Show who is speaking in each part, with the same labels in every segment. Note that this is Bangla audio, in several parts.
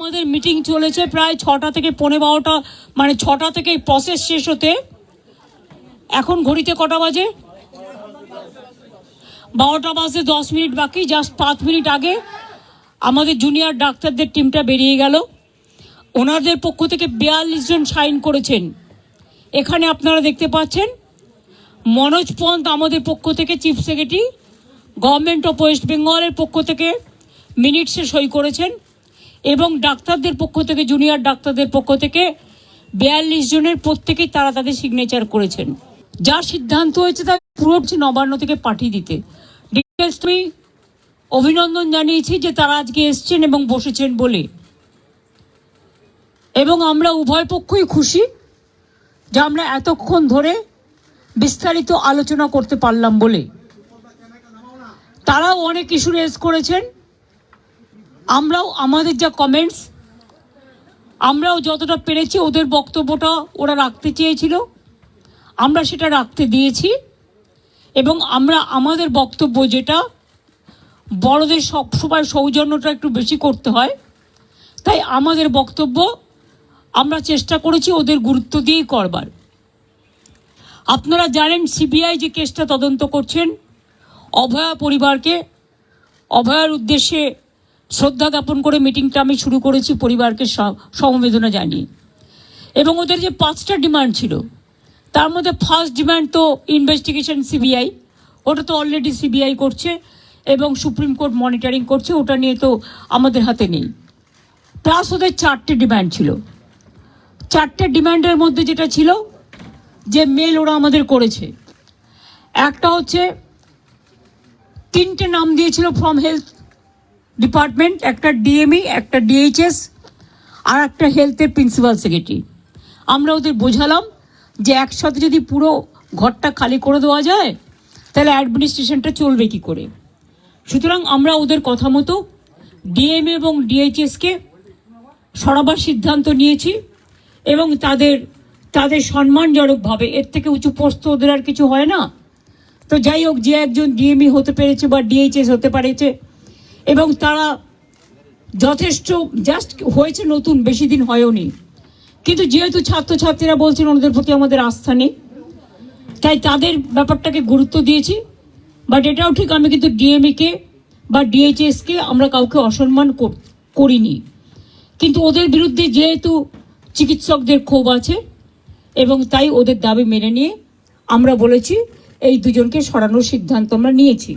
Speaker 1: আমাদের মিটিং চলেছে প্রায় ছটা থেকে পৌনে বারোটা মানে ছটা থেকে প্রসেস শেষ হতে। এখন ঘড়িতে কটা বাজে? বারোটা বাজে, দশ মিনিট বাকি জাস্ট পাঁচ মিনিট আগে আমাদের জুনিয়র ডাক্তারদের টিমটা বেরিয়ে গেল। ওনাদের পক্ষ থেকে বিয়াল্লিশ জন সাইন করেছেন। এখানে আপনারা দেখতে পাচ্ছেন, মনোজ পন্ত আমাদের পক্ষ থেকে chief secretary government of west বেঙ্গলের পক্ষ থেকে মিনিটসে সই করেছেন। এবং ডাক্তারদের পক্ষ থেকে জুনিয়র ডাক্তারদের পক্ষ থেকে বিয়াল্লিশ জনের প্রত্যেকেই তারা তাদের সিগনেচার করেছেন। যা সিদ্ধান্ত হয়েছে তা পুরো নবান্ন থেকে পাঠিয়ে দিতে। আমি অভিনন্দন জানিয়েছি যে তারা আজকে এসছেন এবং বসেছেন বলে। এবং আমরা উভয় পক্ষই খুশি যে আমরা এতক্ষণ ধরে বিস্তারিত আলোচনা করতে পারলাম বলে। তারাও অনেক ইস্যু রেজ করেছেন। আমরাও আমাদের যা কমেন্টস আমরাও যতটা পেরেছি ওদের বক্তব্যটা ওরা রাখতে চেয়েছিল। আমরা সেটা রাখতে দিয়েছি এবং আমরা আমাদের বক্তব্য যেটা, বড়দের সবসময় সৌজন্যটা একটু বেশি করতে হয়। তাই আমাদের বক্তব্য আমরা চেষ্টা করেছি ওদের গুরুত্ব দিয়েই করবার। আপনারা জানেন সিবিআই যে কেসটা তদন্ত করছেন, অভয়া পরিবারকে, অভয়ার উদ্দেশ্যে শ্রদ্ধা জ্ঞাপন করে মিটিংটা আমি শুরু করেছি, পরিবারকে সমবেদনা জানিয়ে। এবং ওদের যে পাঁচটা ডিমান্ড ছিল, তার মধ্যে ফার্স্ট ডিমান্ড তো ইনভেস্টিগেশন সিবিআই, ওটা তো অলরেডি সিবিআই করছে এবং সুপ্রিম কোর্ট মনিটরিং করছে, ওটা নিয়ে তো আমাদের হাতে নেই। প্লাস ওদের চারটে ডিমান্ড ছিল। চারটে ডিমান্ডের মধ্যে যেটা ছিল, যে মেল ওরা আমাদের করেছে। একটা হচ্ছে, তিনটে নাম দিয়েছিল ফ্রম হেলথ ডিপার্টমেন্ট, একটা ডিএমই, একটা ডিএইচএস, আর একটা হেলথের প্রিন্সিপাল সেক্রেটারি। আমরা ওদের বোঝালাম যে একসাথে যদি পুরো ঘরটা খালি করে দেওয়া যায়, তাহলে অ্যাডমিনিস্ট্রেশনটা চলবে কি করে? সুতরাং আমরা ওদের কথা মতো ডিএম এবং ডিএইচএসকে সরাবার সিদ্ধান্ত নিয়েছি এবং তাদের তাদের সম্মানজনকভাবে, এর থেকে উঁচু পোস্ত ওদের আর কিছু হয় না। তো যাই হোক, যে একজন ডিএমই হতে পেরেছে বা ডিএইচএস হতে পেরেছে এবং তারা যথেষ্ট জাস্ট হয়েছে নতুন, বেশি দিন হয়ওনি। কিন্তু যেহেতু ছাত্রছাত্রীরা বলছেন ওনাদের প্রতি আমাদের আস্থা নেই, তাই তাদের ব্যাপারটাকে গুরুত্ব দিয়েছি। বাট এটাও ঠিক, আমি কিন্তু ডিএমইকে বা ডিএইচএসকে আমরা কাউকে অসম্মান কর- করিনি। কিন্তু ওদের বিরুদ্ধে যেহেতু চিকিৎসকদের ক্ষোভ আছে, এবং তাই ওদের দাবি মেনে নিয়ে আমরা বলেছি, এই দুজনকে সরানোর সিদ্ধান্ত আমরা নিয়েছি।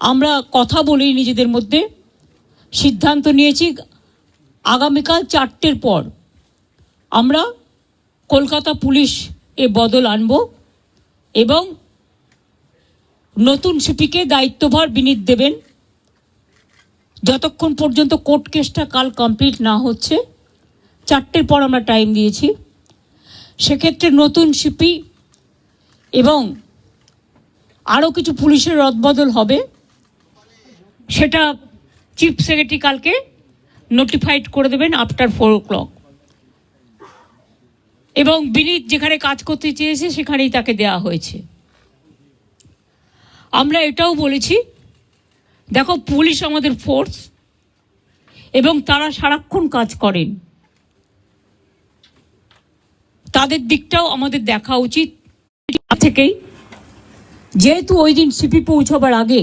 Speaker 1: আমরা কথা বলি নিজেদের মধ্যে। সিদ্ধান্ত নিয়েছি আগামীকাল চারটের পর আমরা কলকাতা পুলিশ এ বদল আনব এবং নতুন সিপিকে দায়িত্বভার বিনীত দেবেন। যতক্ষণ পর্যন্ত কোর্ট কেসটা কাল কমপ্লিট না হচ্ছে, চারটের পর আমরা টাইম দিয়েছি। সেক্ষেত্রে নতুন সিপি এবং আরও কিছু পুলিশের রদবদল হবে। সেটা চিফ সেক্রেটারি কালকে নোটিফাইড করে দেবেন আফটার ফোর ও ক্লক এবং বিনীত যেখানে কাজ করতে চেয়েছে সেখানেই তাকে দেওয়া হয়েছে। আমরা এটাও বলেছি, দেখো পুলিশ আমাদের ফোর্স এবং তারা সারাক্ষণ কাজ করেন। তাদের দিকটাও আমাদের দেখা উচিত। থেকেই, যেহেতু ওই দিন সিপি পৌঁছাবার আগে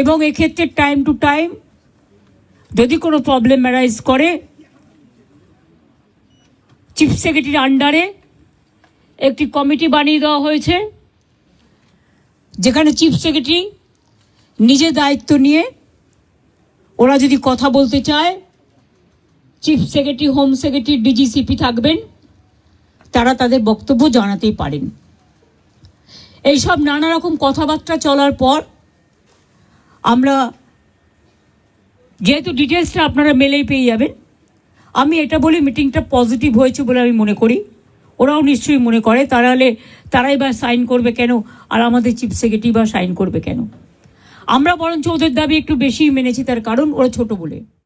Speaker 1: এবং এক্ষেত্রে টাইম টু টাইম যদি কোনো প্রবলেম অ্যারাইজ করে চিফ সেক্রেটারির আন্ডারে একটি কমিটি বানিয়ে দেওয়া হয়েছে, যেখানে চিফ সেক্রেটারি নিজে দায়িত্ব নিয়ে ওরা যদি কথা বলতে চায় chief secretary home secretary DG CP থাকবেন, তারা তাদের বক্তব্য জানাতেই পারেন। এইসব নানা রকম কথাবার্তা চলার পর আমরা যেহেতু ডিটেলসটা আপনারা মেলেই পেয়ে যাবেন, আমি এটা বলি মিটিংটা পজিটিভ হয়েছে বলে আমি মনে করি। ওরাও নিশ্চয়ই মনে করে, তারা হলে, তারাই বা সাইন করবে কেন, আর আমাদের চিফ সেক্রেটারি বা সাইন করবে কেন। আমরা বরঞ্চ ওদের দাবি একটু বেশি মেনেছি, তার কারণ ওরা ছোট বলে।